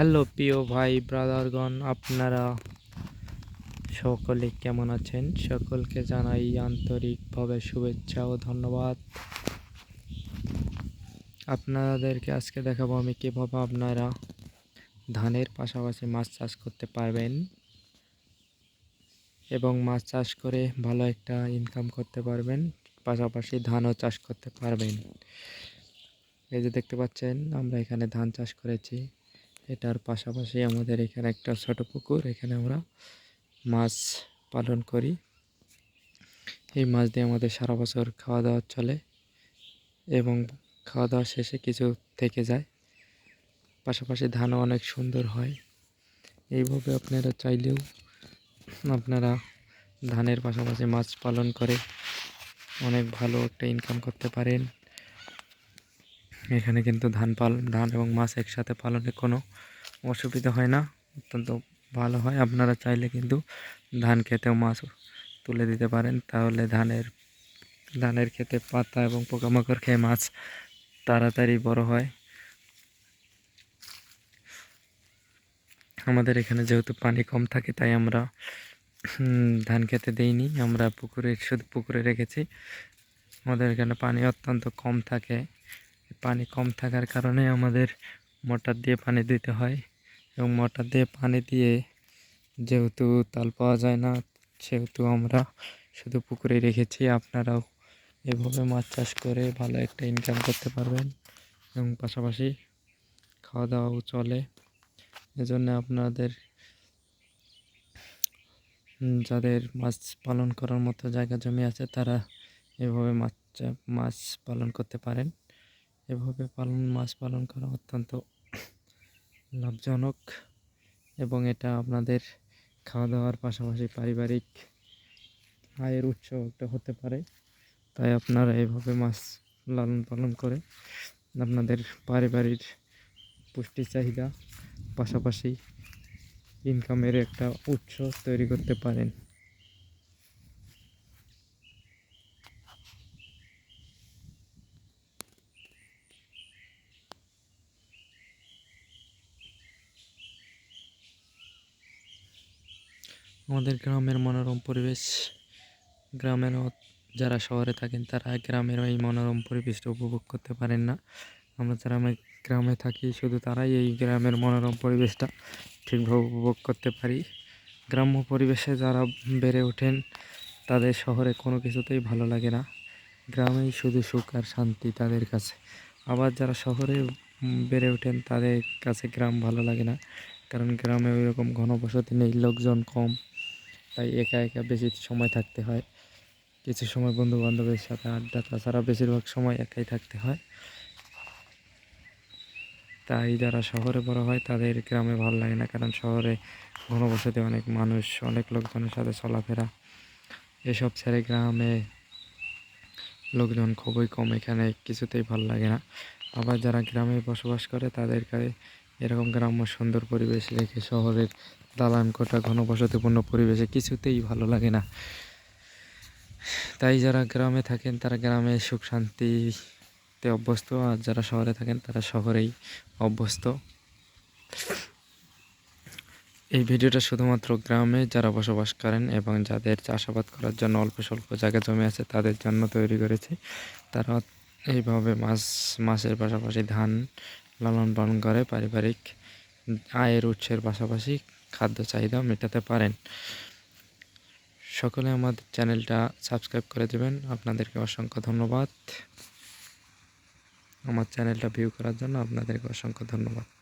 Hello প্রিয় ভাই, ব্রাদারগণ, আপনারা সকলে কেমন আছেন? সকলকে জানাই আন্তরিকভাবে শুভেচ্ছা ও ধন্যবাদ। আপনাদেরকে আজকে দেখাবো আমি কীভাবে আপনারা ধানের পাশাপাশি মাছ চাষ করতে পারবেন এবং মাছ চাষ করে ভালো একটা ইনকাম করতে পারবেন, পাশাপাশি ধানও চাষ করতে পারবেন। এই যে দেখতে পাচ্ছেন, আমরা এখানে ধান চাষ করেছি। এটার পাশাপাশি আমাদের এখানে একটা ছোট পুকুর, এখানে আমরা মাছ পালন করি। এই মাছ দিয়ে আমাদের সারা বছর খাওয়া দাওয়া চলে এবং খাওয়া দাওয়া শেষে কিছু থেকে যায়। পাশাপাশি ধানও অনেক সুন্দর হয়। এইভাবে আপনারা চাইলেও আপনারা ধানের পাশাপাশি মাছ পালন করে অনেক ভালো একটা ইনকাম করতে পারেন। এখানে কিন্তু ধান পাল, ধান এবং মাছ একসাথে পালনে কোনো অসুবিধা হয় না, অত্যন্ত ভালো হয়। আপনারা চাইলে কিন্তু ধান খেতেও মাছ তুলে দিতে পারেন। তাহলে ধানের ধানের খেতে পাতা এবং পোকামাকড় খেয়ে মাছ তাড়াতাড়ি বড় হয়। আমাদের এখানে যেহেতু পানি কম থাকে, তাই আমরা ধান খেতে দেইনি। আমরা পুকুরে, শুধু পুকুরে রেখেছি। আমাদের এখানে পানি অত্যন্ত কম থাকে। পানি কম থাকার কারণে আমাদের মোটর দিয়ে পানি দিতে হয় এবং মোটর দিয়ে পানি দিয়ে যেহেতু তাল পাওয়া যায় না, সেহেতু আমরা শুধু পুকুরে রেখেছি। আপনারাও এভাবে মাছ চাষ করে ভালো একটা ইনকাম করতে পারবেন এবং পাশাপাশি খাওয়া দাওয়াও চলে। এজন্য আপনাদের যাদের মাছ পালন করার মতো জায়গা জমি আছে তারা এভাবে মাছ মাছ পালন করতে পারেন। এভাবে পালন মাছ পালন করা অত্যন্ত লাভজনক এবং এটা আপনাদের খাওয়া দাওয়ার পাশাপাশি পারিবারিক আয়ের উৎস একটা হতে পারে। তাই আপনারা এভাবে মাছ লালন পালন করে আপনাদের পারিবারিক পুষ্টি চাহিদা পাশাপাশি ইনকামের একটা উৎস তৈরি করতে পারেন। আমাদের গ্রামের মনোরম পরিবেশ, গ্রামের যারা শহরে থাকেন তারা গ্রামের এই মনোরম পরিবেশটা উপভোগ করতে পারেন না। আমরা যারা গ্রামে থাকি শুধু তারাই এই গ্রামের মনোরম পরিবেশটা ঠিকভাবে উপভোগ করতে পারি। গ্রাম্য পরিবেশে যারা বেড়ে ওঠেন তাদের শহরে কোনো কিছুতেই ভালো লাগে না। গ্রামেই শুধু সুখ আর শান্তি তাদের কাছে। আবার যারা শহরে বেড়ে ওঠেন তাদের কাছে গ্রাম ভালো লাগে না। কারণ গ্রামে ওই রকম ঘনবসতি নেই, লোকজন কম। তাই একা একা বেশি সময় থাকতে হয়। কিছু সময় বন্ধু বান্ধবের সাথে আড্ডা তাছাড়া বেশিরভাগ সময় একাই থাকতে হয়। তাই যারা শহরে বড় হয়, তাদের গ্রামে ভালো লাগে না, কারণ শহরে ঘনবসতি অনেক মানুষ, অনেক লোকজনের সাথে চলাফেরা। এসব ছেড়ে গ্রামে লোকজন খুবই কম, এখানে কিছুতেই ভালো লাগে না। আবার যারা গ্রামে বসবাস করে, তাদেরকে এরকম গ্রাম্য সুন্দর পরিবেশ রেখে শহরের দালান কোটা ঘনবসতিপূর্ণ পরিবেশে কিছুতেই ভালো লাগে না। তাই যারা গ্রামে থাকেন, তারা গ্রামে সুখ শান্তিতে অভ্যস্ত, আর যারা শহরে থাকেন, তারা শহরেই অভ্যস্ত। এই ভিডিওটা শুধুমাত্র গ্রামে যারা বসবাস করেন এবং যাদের চাষাবাদ করার জন্য অল্প স্বল্প জায়গা জমি আছে, তাদের জন্য তৈরি করেছি। তারা এইভাবে মাছ, মাছের পাশাপাশি ধান লালন পালন করে, পারিবারিক আয়ের উৎসের পাশাপাশি খাদ্য চাহিদা মেটাতে পারেন। সকলে আমাদের চ্যানেলটা সাবস্ক্রাইব করে দেবেন। আপনাদেরকে অসংখ্য ধন্যবাদ। আমার চ্যানেলটা ভিউ করার জন্য আপনাদেরকে অসংখ্য ধন্যবাদ।